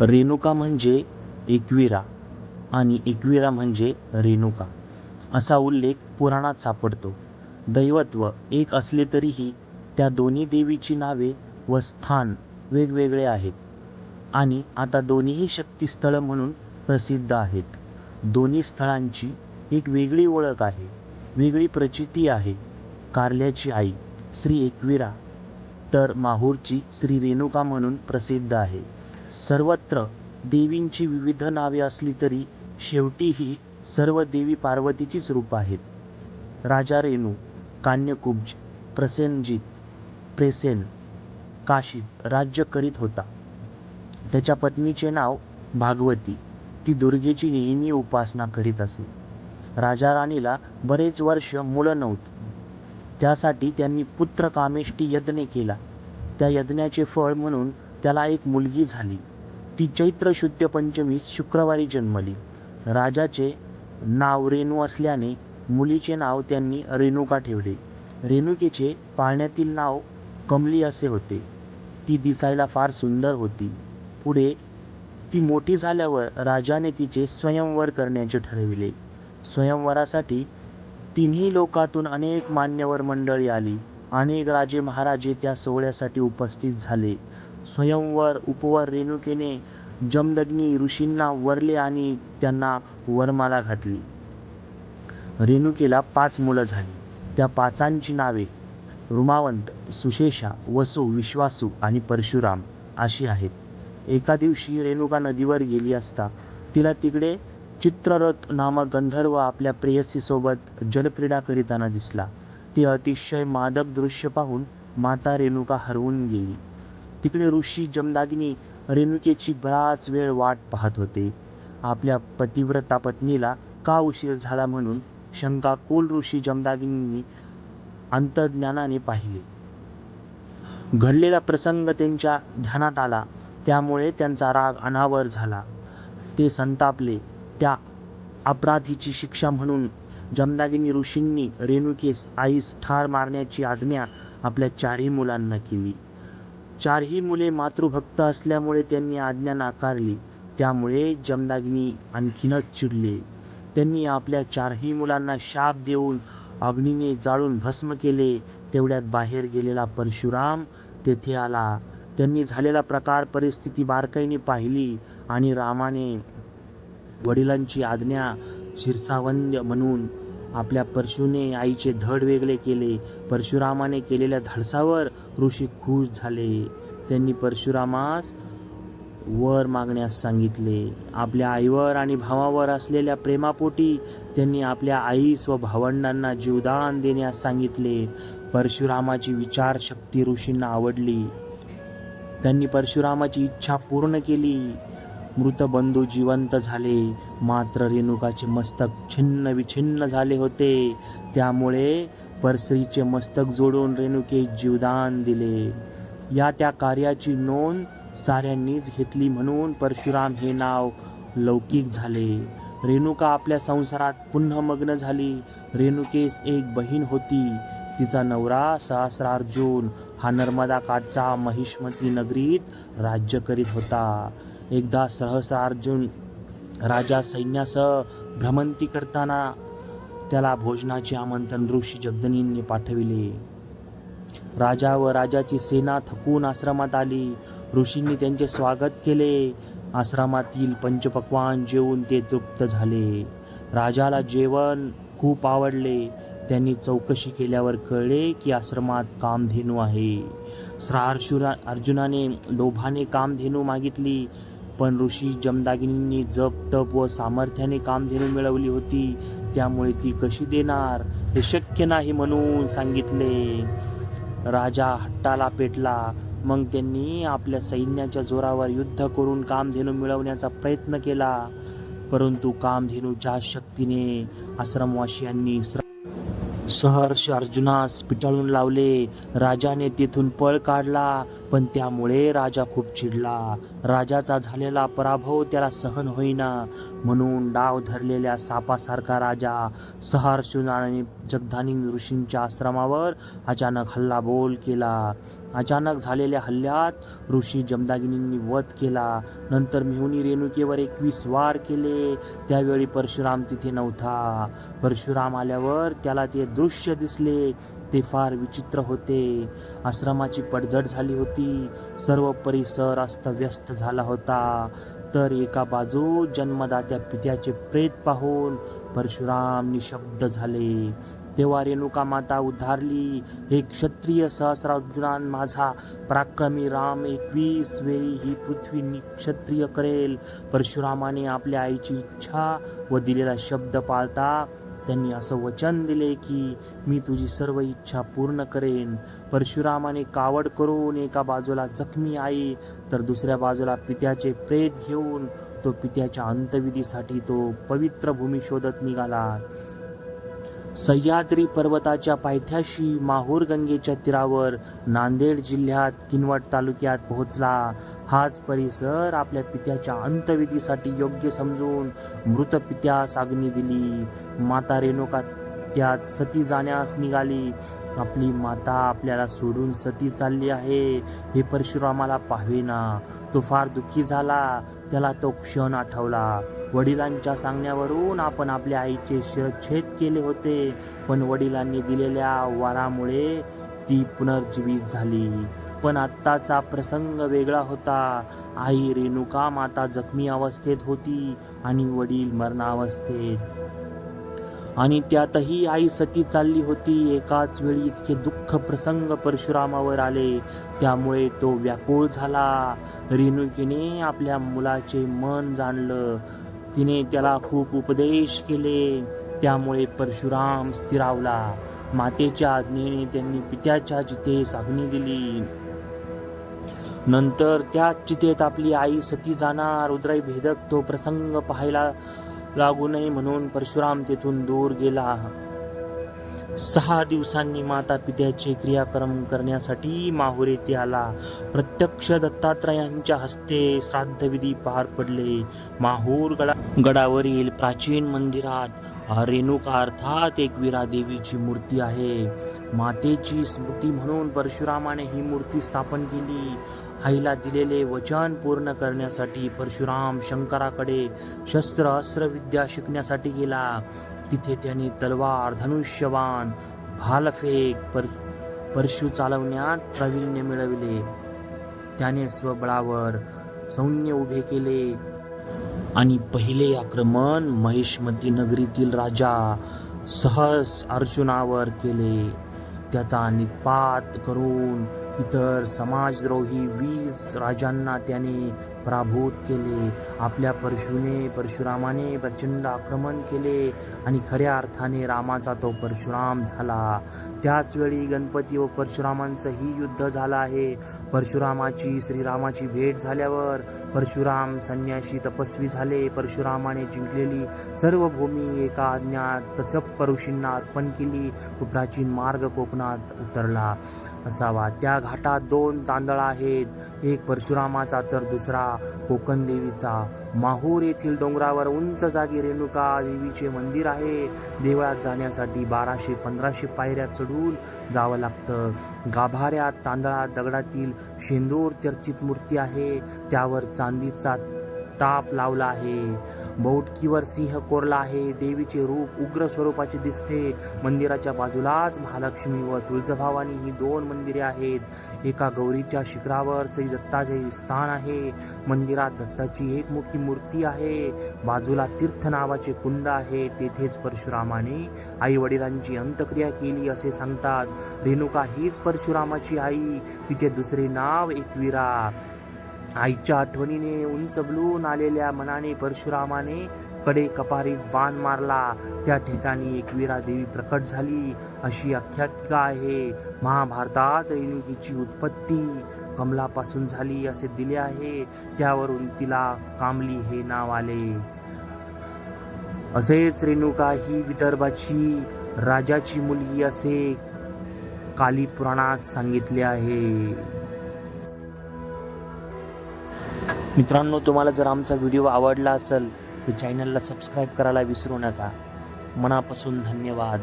रेणुका म्हणजे एकविरा आणि एकविरा म्हणजे रेणुका असा उल्लेख पुराणात सापडतो. दैवत्व एक असले तरीही त्या दोन्ही देवीची नावे व स्थान वेगवेगळे आहेत आणि आता दोन्हीही शक्तिस्थळं म्हणून प्रसिद्ध आहेत. दोन्ही स्थळांची एक वेगळी ओळख आहे, वेगळी प्रचिती आहे. कारल्याची आई श्री एकविरा तर माहूरची श्री रेणुका म्हणून प्रसिद्ध आहे. सर्वत्र देवींची विविध नावे असली तरी शेवटी ही सर्व देवी पार्वतीचीच रूपं आहेत. राजा रेणू कान्यकुब्ज प्रसेनजित प्रेसेन काशीत राज्य करीत होता. त्याच्या पत्नीचे नाव भागवती. ती दुर्गेची नेहमी उपासना करीत असे. राजा-राणीला बरेच वर्ष मुलं नव्हती. त्यासाठी त्यांनी पुत्र कामेष्टी यज्ञ केला. त्या यज्ञाचे फळ म्हणून त्याला एक मुलगी झाली. ती चैत्र शुद्ध पंचमीस शुक्रवारी जन्मली. राजाचे नाव रेणू असल्याने मुलीचे नाव त्यांनी रेणुका ठेवले. रेणुकेचे पाळण्यातील नाव कमली असे होते. ती दिसायला फार सुंदर होती. पुढे ती मोठी झाल्यावर राजाने तिचे स्वयंवर करण्याचे ठरविले. स्वयंवरासाठी तिन्ही लोकातून अनेक मान्यवर मंडळी आली. अनेक राजे-महाराजे त्या सोहळ्यासाठी उपस्थित झाले. स्वयंवर उपवर रेणुकेने जमदग्नी ऋषींना वरले आणि त्यांना वरमाला घातली. रेणुकेला पाच मुलं झाली. त्या पाचांची नावे रुमावंत, सुशेषा, वसु विश्वासू आणि परशुराम अशी आहेत. एके दिवशी रेणुका नदीवर गेली असता तिला तिकडे चित्ररथ नामक गंधर्व आपल्या प्रेयसीसोबत जलक्रीडा करीताना दिसला. ते अतिशय मादक दृश्य पाहून माता रेणुका हरवून गेली. तिकडे ऋषी जमदागिनी रेणुकेची बराच वेळ वाट पाहत होते. आपल्या पतिव्रता पत्नीला का उशीर झाला म्हणून शंकाकुल ऋषी जमदाग्नींनी अंतर्ज्ञानाने पाहिले. घडलेला प्रसंग त्यांच्या ध्यानात आला. त्यामुळे त्यांचा राग अनावर झाला. ते संतापले. त्या अपराधीची शिक्षा म्हणून जमदागिनी ऋषींनी रेणुकेस आईस ठार मारण्याची आज्ञा आपल्या चारही मुलांना केली. चारही मुले मातृभक्त असल्यामुळे त्यांनी आज्ञा नाकारली. त्यामुळे जमदाग्नी आणखीनच चिडले. त्यांनी आपल्या चारही मुलांना शाप देऊन अग्नीने जाळून भस्म केले. तेवढ्यात बाहेर गेलेला परशुराम तेथे आला. त्यांनी झालेला प्रकार परिस्थिती बारकाईने पाहिली आणि रामाने वडिलांची आज्ञा शिरसावंद म्हणून आपल्या परशुने आईचे धड वेगळे केले. परशुरामाने केलेल्या धडसावर ऋषी खुश झाले. त्यांनी परशुरामास वर मागण्यास सांगितले. आपल्या आईवर आणि भावावर असलेल्या प्रेमापोटी त्यांनी आपल्या आईस व भावंडांना जीवदान देण्यास सांगितले. परशुरामाची विचारशक्ती ऋषींना आवडली. त्यांनी परशुरामाची इच्छा पूर्ण केली. मृत बंधू जिवंत झाले, मात्र रेणुकाचे मस्तक छिन्न-विछिन्न झाले होते. त्यामुळे परस्त्रीचे मस्तक जोडून रेणुके जीवदान दिले. या त्या कार्याची नोंद साऱ्यांनीच घेतली म्हणून परशुराम हे नाव लौकिक झाले. रेणुका आपल्या संसारात पुन्हा मग्न झाली. रेणुकेस एक बहीण होती. तिचा नवरा सहस्रार्जुन हा नर्मदा काठचा महिष्मती नगरीत राज्य करीत होता. एकदा सहस्रार्जुन राजा सैन्यासह भ्रमंती करताना त्याला भोजनाचे आमंत्रण ऋषी जगदनींनी पाठविले. राजा व राजाची सेना थकून आश्रमात आली. ऋषींनी त्यांचे स्वागत केले. आश्रमातील पंचपक्वान जेवून ते तृप्त झाले. राजाला जेवण खूप आवडले. त्यांनी चौकशी केल्यावर कळले की आश्रमात कामधेनू आहे. सहस्रार्जुनाने लोभाने कामधेनू मागितली, पण ऋषी जमदागिनींनी जप, तप व सामर्थ्याने कामधेनू मिळवली होती. त्यामुळे ती कशी देणार, हे शक्य नाही म्हणून सांगितले. राजा हट्टाला पेटला. मग त्यांनी आपल्या सैन्याच्या जोरावर युद्ध करून कामधेनू मिळवण्याचा प्रयत्न केला. परंतु कामधेनूच्या शक्तीने आश्रमवासियांनी सहर्ष अर्जुनास पिटाळून लावले. राजाने तेथून पळ काढला पण त्यामुळे राजा खूप चिडला. राजाचा झालेला पराभव त्याला सहन होईना. म्हणून डाव धरलेल्या सापासारखा राजा सहर्षुनाने जगधानी ऋषींच्या आश्रमावर अचानक हल्ला बोल केला. अचानक झालेल्या हल्ल्यात ऋषी जमदागिनींनी वध केला. नंतर मिहुनी रेणुकेवर एकवीस वार केले. त्यावेळी परशुराम तिथे नव्हता. परशुराम आल्यावर त्याला ते दृश्य दिसले. ते फार विचित्र होते. आश्रमाची पडझड झाली होती. सर्व परिसर अस्तव्यस्त झाला होता. तर एका बाजू जन्मदात्या पित्याचे प्रेत पाहून परशुराम निशब्द झाले. तेव्हा रेणुका माता उद्धारली. हे क्षत्रिय सहस्रार्जुनान माझा पराक्रमी राम एकवीस वेळी ही पृथ्वी क्षत्रिय करेल. परशुरामाने आपल्या आईची इच्छा व दिलेला शब्द पाळता त्यांनी असं वचन दिले की मी तुझी सर्व इच्छा पूर्ण करेन. परशुरामाने कावड करून एका बाजूला जखमी आई तर दुसऱ्या बाजूला पित्याचे प्रेत घेऊन तो पित्याच्या अंतविधीसाठी तो पवित्र भूमी शोधत निघाला. सह्याद्री पर्वताच्या पायथ्याशी माहूर गंगेच्या तीरावर नांदेड जिल्ह्यात किनवट तालुक्यात पोहोचला. हाच परिसर आपल्या पित्याच्या अंतविधीसाठी योग्य समजून मृत पित्यास अग्नी दिली. माता रेणुका त्यात सती जाण्यास निघाली. आपली माता आपल्याला सोडून सती चालली आहे. हे परशुरामाला पाहावेना. तो फार दुःखी झाला. त्याला तो क्षण आठवला. वडिलांच्या सांगण्यावरून आपण आपल्या आईचे शिरच्छेद केले होते. पण वडिलांनी दिलेल्या वारामुळे ती पुनर्जीवित झाली. पण आत्ताचा प्रसंग वेगळा होता. आई रेणुका माता जखमी अवस्थेत होती आणि वडील मरणावस्थेत. आणि त्यातही आई सती चालली होती. एकाच वेळी इतके दुःख प्रसंग परशुरामावर आले. त्यामुळे तो व्याकुळ झाला. रेणुकीने आपल्या मुलाचे मन जाणलं. तिने त्याला खूप उपदेश केले. त्यामुळे परशुराम स्थिरावला. मातेच्या आज्ञेने त्यांनी पित्याच्या जिथे अग्नी दिली. नंतर त्याच चितेत आपली आई सती जाणार. रुद्राई भेदक तो प्रसंग पाहायला लागू नये म्हणून परशुराम तेथून दूर गेला. सहा दिवसांनी माता पित्याचे क्रियाक्रम करण्यासाठी माहूर येथे आला. प्रत्यक्ष दत्तात्रयांच्या हस्ते श्राद्धविधी पार पडले. माहूर गडा गडावरील प्राचीन मंदिरात रेणुका अर्थात एकविरा देवीची मूर्ती आहे. मातेची स्मृती म्हणून परशुरामाने ही मूर्ती स्थापन केली. आईला दिलेले वचन पूर्ण करण्यासाठी परशुराम शंकराकडे शस्त्र अस्त्र विद्या शिकण्यासाठी गेला. तिथे त्यांनी तलवार धनुष्यवान भालफेक पर परशु चालवण्यात प्रावीण्य मिळविले. त्याने स्वबळावर सैन्य उभे केले. आणि पहिले आक्रमण महेशमती नगरीतील राजा सहस अर्जुनावर केले. त्याचा निपात करून इतर समाजद्रोही वीस राजांना त्याने पराभूत केले. आपल्या परशुने परशुरामाने प्रचंड आक्रमण केले आणि खऱ्या अर्थाने रामाचा तो परशुराम झाला. त्याचवेळी गणपती व परशुरामांचंही युद्ध झालं आहे. परशुरामाची श्रीरामाची भेट झाल्यावर परशुराम संन्याशी तपस्वी झाले. परशुरामाने जिंकलेली सर्व भूमी एका अज्ञात कसप ऋषींना अर्पण केली व प्राचीन मार्ग कोकणात उतरला. असावा. त्या घाटात दोन तांदळ आहेत. एक परशुरामाचा तर दुसरा कोकण देवीचा. माहूर येथील डोंगरावर उंच जागी रेणुका देवीचे मंदिर आहे. देवळात जाण्यासाठी बाराशे पंधराशे पायऱ्या चढून जावं लागतं. गाभाऱ्यात तांदळात दगडातील शेंदूर चर्चित मूर्ती आहे. त्यावर चांदीचा टाप लावला आहे. बौटकीवर सिंह कोरला आहे. देवीचे रूप उग्र स्वरूपाचे दिसते. मंदिराच्या बाजूलाच महालक्ष्मी व तुळजभावानी ही दोन मंदिरे आहेत. एका गौरीच्या शिखरावर श्री दत्ताचे स्थान आहे. मंदिरात दत्ताची एकमुखी मूर्ती आहे. बाजूला तीर्थ नावाचे कुंड आहे. तेथेच परशुरामाने आई वडिलांची अंतक्रिया केली असे सांगतात. रेणुका हीच परशुरामाची आई. तिचे दुसरे नाव एकविरा. आईच्या आठवणीने उंचबलून आलेल्या मनाने परशुरामाने कडे कपारीत बाण मारला. त्या ठिकाणी एकवीरा देवी प्रकट झाली. अशी आख्यायिका आहे. महाभारतात रेणुकीची उत्पत्ती कमलापासून झाली असे दिले आहे. त्यावरून तिला कामली हे नाव आले. असेच रेणुका ही विदर्भाची राजाची मुलगी असे काली पुराणात सांगितले आहे. मित्रांनो तुम्हाला जर आमचा व्हिडिओ आवडला असेल तर चॅनलला सबस्क्राईब करायला विसरू नका. मनापासून धन्यवाद.